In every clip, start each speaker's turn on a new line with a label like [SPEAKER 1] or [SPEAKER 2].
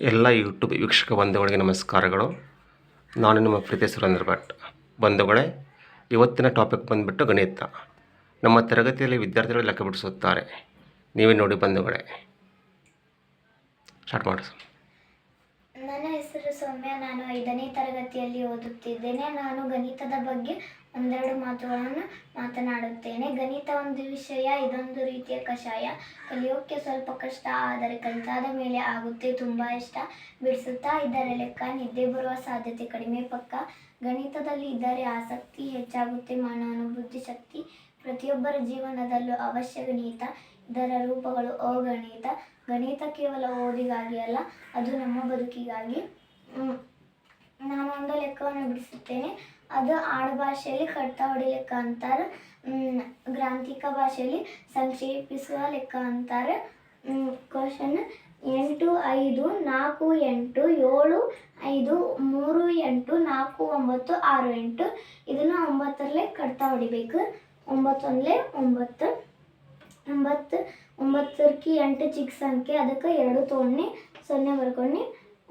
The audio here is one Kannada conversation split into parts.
[SPEAKER 1] ಎಲ್ಲ ಯೂಟ್ಯೂಬ್ ವೀಕ್ಷಕ ಬಂಧುಗಳಿಗೆ ನಮಸ್ಕಾರಗಳು. ನಾನು ನಿಮ್ಮ ಪ್ರೀತಿ ಸುರೇಂದ್ರ ಭಟ್. ಬಂಧುಗಳೇ, ಇವತ್ತಿನ ಟಾಪಿಕ್ ಬಂದುಬಿಟ್ಟು ಗಣಿತ. ನಮ್ಮ ತರಗತಿಯಲ್ಲಿ ವಿದ್ಯಾರ್ಥಿಗಳು ಲೆಕ್ಕ ಬಿಡಿಸುತ್ತಾರೆ. ನೀವೇ ನೋಡಿ ಬಂಧುಗಳೇ. ಸ್ಟಾರ್ಟ್ ಮಾಡಿ.
[SPEAKER 2] ನನ್ನ ಹೆಸರು ಸೌಮ್ಯ ನಾನು ಐದನೇ ತರಗತಿಯಲ್ಲಿ ಓದುತ್ತಿದ್ದೇನೆ. ನಾನು ಗಣಿತದ ಬಗ್ಗೆ ಒಂದೆರಡು ಮಾತುಗಳನ್ನು ಮಾತನಾಡುತ್ತೇನೆ. ಗಣಿತ ಒಂದು ವಿಷಯ, ಇದೊಂದು ರೀತಿಯ ಕಷಾಯ. ಕಲಿಯೋಕ್ಕೆ ಸ್ವಲ್ಪ ಕಷ್ಟ, ಆದರೆ ಕಲಿತಾದ ಮೇಲೆ ಆಗುತ್ತೆ, ತುಂಬ ಇಷ್ಟ. ಬಿಡಿಸುತ್ತಾ ಇದ್ದರೆ ಲೆಕ್ಕ, ನಿದ್ದೆ ಬರುವ ಸಾಧ್ಯತೆ ಕಡಿಮೆ ಪಕ್ಕ. ಗಣಿತದಲ್ಲಿ ಇದ್ದರೆ ಆಸಕ್ತಿ ಹೆಚ್ಚಾಗುತ್ತೆ ಮಾನವನ ಬುದ್ಧಿಶಕ್ತಿ ಪ್ರತಿಯೊಬ್ಬರ ಜೀವನದಲ್ಲೂ ಅವಶ್ಯ ಗಣಿತ, ಇದರ ರೂಪಗಳು ಅಗಣಿತ. ಗಣಿತ ಕೇವಲ ಓದಿಗಾಗಿ ಅಲ್ಲ, ಅದು ನಮ್ಮ ಬದುಕಿಗಾಗಿ. ನಾನು ಒಂದು ಲೆಕ್ಕವನ್ನು ಬಿಡಿಸುತ್ತೇನೆ. ಅದು ಆಡುಭಾಷೆಯಲ್ಲಿ ಕಡ್ತ ಹೊಡಿ ಲೆಕ್ಕ ಅಂತಾರೆ. ಗ್ರಾಂಥಿಕ ಭಾಷೆಯಲ್ಲಿ ಸಂಕ್ಷೇಪಿಸುವ ಲೆಕ್ಕ ಅಂತಾರೆ. ಕ್ವಶನ್ ಎಂಟು, ಐದು, ನಾಲ್ಕು, ಎಂಟು, ಏಳು, ಐದು, ಮೂರು, ಎಂಟು, ನಾಲ್ಕು, ಒಂಬತ್ತು, ಆರು, ಎಂಟು. ಇದನ್ನು ಒಂಬತ್ತರಲ್ಲೇ ಕಡ್ತ ಹೊಡಿಬೇಕು ಒಂಬತ್ತೊಂದಲೇ ಒಂಬತ್ತು. ಒಂಬತ್ತು, ಒಂಬತ್ತರಕ್ಕೆ ಎಂಟು ಚಿಕ್ಕ ಸಂಖ್ಯೆ, ಅದಕ್ಕೆ ಎರಡು ತೊಗೊಂಡು ಸೊನ್ನೆ ಬರ್ಕೊಂಡು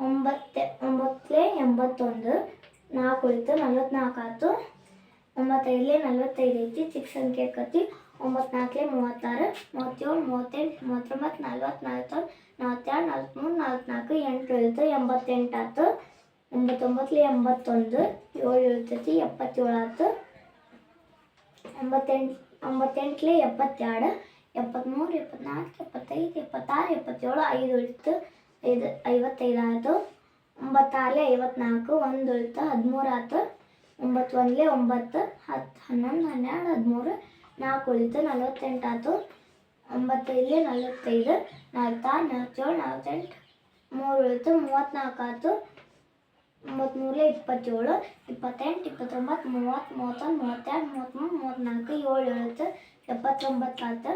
[SPEAKER 2] ಒಂಬತ್ತೆ ಒಂಬತ್ತಲೇ ಎಂಬತ್ತೊಂದು ನಾಲ್ಕು ಉಳಿತು ನಲ್ವತ್ನಾಲ್ಕು ಆಯ್ತು ಒಂಬತ್ತೈದಲೇ ನಲ್ವತ್ತೈದು ಐತಿ, ಚಿಕ್ಕ ಸಂಖ್ಯೆ ಕತ್ತಿ ಒಂಬತ್ನಾಲ್ಕಲೇ ಮೂವತ್ತಾರು, ಮೂವತ್ತೇಳು, ಮೂವತ್ತೆಂಟು, ಮೂವತ್ತೊಂಬತ್ತು ನಲ್ವತ್ತು ನಲ್ವತ್ತೊಂದು ನಲ್ವತ್ತೆರಡು ನಲ್ವತ್ತ್ಮೂರು ನಲ್ವತ್ನಾಲ್ಕು ಎಂಟು ಉಳಿತು ಎಂಬತ್ತೆಂಟು ಆಯ್ತು ಒಂಬತ್ತೊಂಬತ್ತಲೇ ಎಂಬತ್ತೊಂದು ಏಳು ಉಳಿತೈತಿ ಎಪ್ಪತ್ತೇಳು ಆಯ್ತು ಎಂಬತ್ತೆಂಟು ಒಂಬತ್ತೆಂಟ್ಲೆ ಎಪ್ಪತ್ತೆರಡು ಎಪ್ಪತ್ತ್ಮೂರು ಎಪ್ಪತ್ನಾಲ್ಕು, ಎಪ್ಪತ್ತೈದು, ಎಪ್ಪತ್ತಾರು, ಎಪ್ಪತ್ತೇಳು ಐದು ಉಳಿತು ಐದು ಐವತ್ತೈದು ಆಯಿತು ಒಂಬತ್ತಾರಲೆ ಐವತ್ನಾಲ್ಕು ಒಂದು ಉಳಿತು ಹದಿಮೂರು ಆಯ್ತು ಒಂಬತ್ತು ಒಂದಲೇ ಒಂಬತ್ತು ಹತ್ತು ಹನ್ನೊಂದು, ಹನ್ನೆರಡು, ಹದಿಮೂರು ನಾಲ್ಕು ಉಳಿತು ನಲ್ವತ್ತೆಂಟು ಆಯ್ತು ಒಂಬತ್ತೈದಲೆ ನಲ್ವತ್ತೈದು ನಲ್ವತ್ತಾರು ನಲ್ವತ್ತೇಳು, ನಲ್ವತ್ತೆಂಟು ಮೂರು ಉಳಿತು ಮೂವತ್ತ್ನಾಲ್ಕು ಆಯ್ತು ಮೂವತ್ತ್ಮೂರಲೆ ಇಪ್ಪತ್ತೇಳು, ಇಪ್ಪತ್ತೆಂಟು, ಇಪ್ಪತ್ತೊಂಬತ್ತು ಮೂವತ್ತು ಮೂವತ್ತೊಂದು, ಮೂವತ್ತೆರಡು ಮೂವತ್ತ್ಮೂರು ಮೂವತ್ತ್ನಾಲ್ಕು ಏಳು ಉಳಿತು ಎಪ್ಪತ್ತೊಂಬತ್ತು ಆಯ್ತು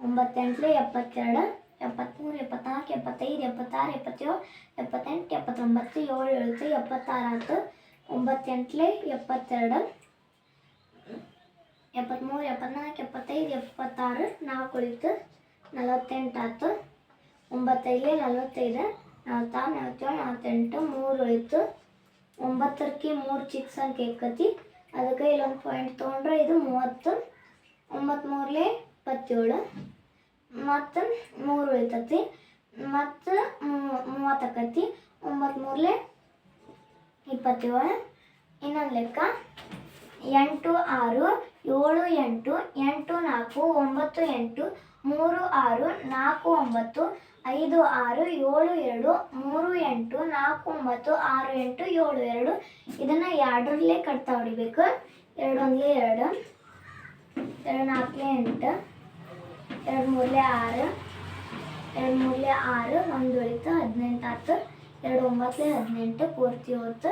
[SPEAKER 2] ಒಂಬತ್ತೆಂಟಲೆ ಎಪ್ಪತ್ತೆರಡು ಎಪ್ಪತ್ತ್ಮೂರು ಎಪ್ಪತ್ನಾಲ್ಕು ಎಪ್ಪತ್ತೈದು ಎಪ್ಪತ್ತಾರು ಎಪ್ಪತ್ತೇಳು ಎಪ್ಪತ್ತೆಂಟು ಎಪ್ಪತ್ತೊಂಬತ್ತು ಏಳು ಏಳುತ್ತು ಎಪ್ಪತ್ತಾರು ಆಯ್ತು ಒಂಬತ್ತೆಂಟಲೆ ಎಪ್ಪತ್ತೆರಡು ಎಪ್ಪತ್ತ್ಮೂರು ಎಪ್ಪತ್ನಾಲ್ಕು ಎಪ್ಪತ್ತೈದು ಎಪ್ಪತ್ತಾರು ನಾಲ್ಕು ಉಳಿತು ನಲವತ್ತೆಂಟು ಆಯ್ತು ಒಂಬತ್ತೈದಲೆ ನಲವತ್ತೈದು ನಲ್ವತ್ತಾರು ನಲ್ವತ್ತೇಳು ನಲ್ವತ್ತೆಂಟು ಮೂರು ಉಳಿತು ಒಂಬತ್ತರಕ್ಕೆ ಮೂರು ಚಿಕ್ಕ ಸಂಖ್ಯೆ ಆಕತಿ ಅದಕ್ಕೆ ಇಲ್ಲೊಂದು ಪಾಯಿಂಟ್ ತೊಗೊಂಡ್ರೆ ಇದು ಮೂವತ್ತು ಒಂಬತ್ತ್ಮೂರಲೆ ಇಪ್ಪತ್ತೇಳು ಮತ್ತು ಮೂರು ಉಳಿತತಿ ಮತ್ತು ಮೂವತ್ತು ಆಕತಿ. ಒಂಬತ್ತ್ಮೂರಲೆ ಇಪ್ಪತ್ತೇಳು. ಇನ್ನೊಂದು ಲೆಕ್ಕ. ಎಂಟು ಆರು ಏಳು ಎಂಟು ಎಂಟು ನಾಲ್ಕು ಒಂಬತ್ತು ಎಂಟು ಮೂರು ಆರು ನಾಲ್ಕು ಒಂಬತ್ತು ಐದು ಆರು ಏಳು ಎರಡು ಮೂರು ಎಂಟು ನಾಲ್ಕು ಒಂಬತ್ತು ಆರು ಎಂಟು ಏಳು ಎರಡು. ಇದನ್ನು ಎರಡರಲ್ಲೇ ಕಟ್ತಾ ಹೊಡಿಬೇಕು. ಎರಡು ಒಂದಲೇ ಎರಡು. ಎರಡು ನಾಲ್ಕಲೇ ಎಂಟು. ಎರಡು ಮೂರಲೆ ಆರು, ಎರಡು ಮೂರಲೆ ಆರು, ಒಂದು ಉಳಿತು ಹದಿನೆಂಟು ಆತು. ಎರಡು ಒಂಬತ್ತಲೇ ಹದಿನೆಂಟು, ಪೂರ್ತಿ ಹೊತ್ತು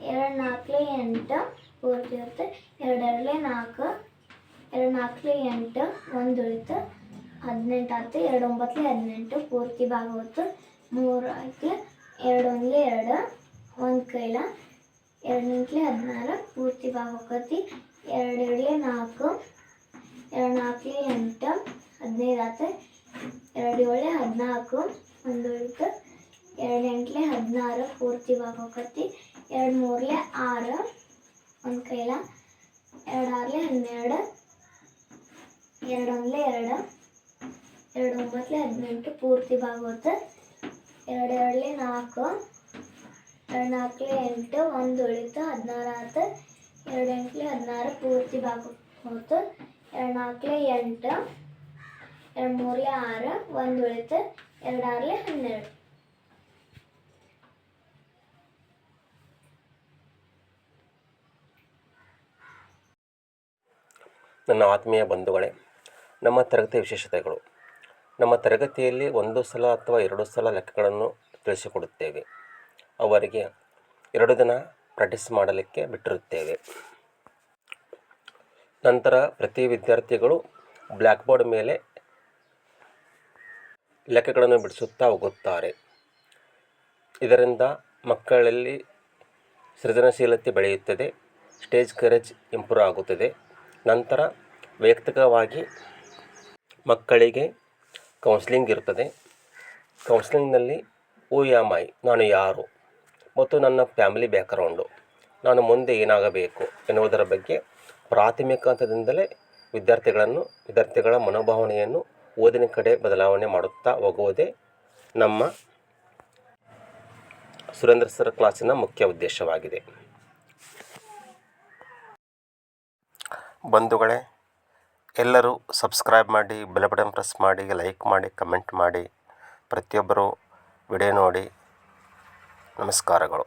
[SPEAKER 2] ಎರಡು ನಾಲ್ಕಲೇ ಎಂಟು, ಪೂರ್ತಿ ಹೊತ್ತು ಎರಡೆರಡಲೆ ನಾಲ್ಕು, ಎರಡು ನಾಲ್ಕಲೇ ಎಂಟು, ಒಂದು ಉಳಿತು ಹದಿನೆಂಟು ಆಯ್ತು ಎರಡು ಒಂಬತ್ತಲೇ ಹದಿನೆಂಟು, ಪೂರ್ತಿ ಭಾಗ ಹೊತ್ತು ಮೂರು ಆಯ್ತು. ಎರಡು ಒಂದಲೇ ಎರಡು, ಒಂದು ಕೈಲ. ಎರಡು ಹದಿನಾರು, ಪೂರ್ತಿ ಭಾಗ ಹೋಗತಿ ಎರಡು ನಾಲ್ಕು, ಎರಡು ನಾಲ್ಕಲೇ ಎಂಟು ಹದಿನೈದು ಆಯ್ತು ಎರಡು ಏಳೆ ಹದಿನಾಲ್ಕು, ಒಂದು ಉಳಿತು ಎರಡು ಎಂಟ್ಲೆ ಹದಿನಾರು ಪೂರ್ತಿ ಹೋಗತಿ ಎರಡು ಮೂರಲೆ ಆರು, ಒಂದು ಕೈಲ. ಎರಡು ಆರಲೆ ಹನ್ನೆರಡು, ಎರಡು ಒಂದಲೇ ಎರಡು ಎರಡು ಒಂಬತ್ತಲೆ ಹದಿನೆಂಟು ಪೂರ್ತಿ ಭಾಗ ಹೋಯ್ತು ಎರಡು ಎರಡಲೆ ನಾಲ್ಕು, ಎರಡು ನಾಲ್ಕಲೆ ಎಂಟು, ಒಂದು ಉಳಿತು ಹದಿನಾರು ಆತು. ಎರಡು ಎಂಟ್ಲೆ ಹದಿನಾರು ಪೂರ್ತಿ ಭಾಗ ಹೋಯ್ತು ಎರಡು ನಾಲ್ಕಲೆ ಎಂಟು ಎರಡು ಮೂರಲಿ ಆರು, ಒಂದು ಉಳಿತು, ಎರಡು ಹನ್ನೆರಡು.
[SPEAKER 1] ನನ್ನ ಆತ್ಮೀಯ ಬಂಧುಗಳೇ, ನಮ್ಮ ತರಗತಿ ವಿಶೇಷತೆಗಳು. ನಮ್ಮ ತರಗತಿಯಲ್ಲಿ ಒಂದು ಸಲ ಅಥವಾ ಎರಡು ಸಲ ಲೆಕ್ಕಗಳನ್ನು ತಿಳಿಸಿಕೊಡುತ್ತೇವೆ. ಅವರಿಗೆ ಎರಡು ದಿನ ಪ್ರಾಕ್ಟೀಸ್ ಮಾಡಲಿಕ್ಕೆ ಬಿಟ್ಟಿರುತ್ತೇವೆ. ನಂತರ ಪ್ರತಿ ವಿದ್ಯಾರ್ಥಿಗಳು ಬ್ಲ್ಯಾಕ್ ಬೋರ್ಡ್ ಮೇಲೆ ಲೆಕ್ಕಗಳನ್ನು ಬಿಡಿಸುತ್ತಾ ಹೋಗುತ್ತಾರೆ. ಇದರಿಂದ ಮಕ್ಕಳಲ್ಲಿ ಸೃಜನಶೀಲತೆ ಬೆಳೆಯುತ್ತದೆ, ಸ್ಟೇಜ್ ಕರೇಜ್ ಇಂಪ್ರೂವ್ ಆಗುತ್ತದೆ. ನಂತರ ವೈಯಕ್ತಿಕವಾಗಿ ಮಕ್ಕಳಿಗೆ ಕೌನ್ಸಿಲಿಂಗ್ ಇರುತ್ತದೆ. ಕೌನ್ಸಿಲಿಂಗ್ನಲ್ಲಿ, ಓ ಯಾಮ್ ಐ ನಾನು ಯಾರು? ಮತ್ತು ನನ್ನ ಫ್ಯಾಮಿಲಿ ಬ್ಯಾಕ್ಗ್ರೌಂಡು, ನಾನು ಮುಂದೆ ಏನಾಗಬೇಕು? ಎನ್ನುವುದರ ಬಗ್ಗೆ ಪ್ರಾಥಮಿಕ ಹಂತದಿಂದಲೇ ವಿದ್ಯಾರ್ಥಿಗಳನ್ನು, ವಿದ್ಯಾರ್ಥಿಗಳ ಮನೋಭಾವನೆಯನ್ನು ಓದಿನ ಕಡೆ ಬದಲಾವಣೆ ಮಾಡುತ್ತಾ ಹೋಗುವುದೇ ನಮ್ಮ ಸುರೇಂದ್ರ ಸರ್ ಕ್ಲಾಸಿನ ಮುಖ್ಯ ಉದ್ದೇಶವಾಗಿದೆ. ಬಂಧುಗಳೇ, ಎಲ್ಲರೂ ಸಬ್ಸ್ಕ್ರೈಬ್ ಮಾಡಿ, ಬೆಲ್ ಬಟನ್ ಪ್ರೆಸ್ ಮಾಡಿ, ಲೈಕ್ ಮಾಡಿ, ಕಮೆಂಟ್ ಮಾಡಿ. ಪ್ರತಿಯೊಬ್ಬರು ವಿಡಿಯೋ ನೋಡಿ ನಮಸ್ಕಾರಗಳು.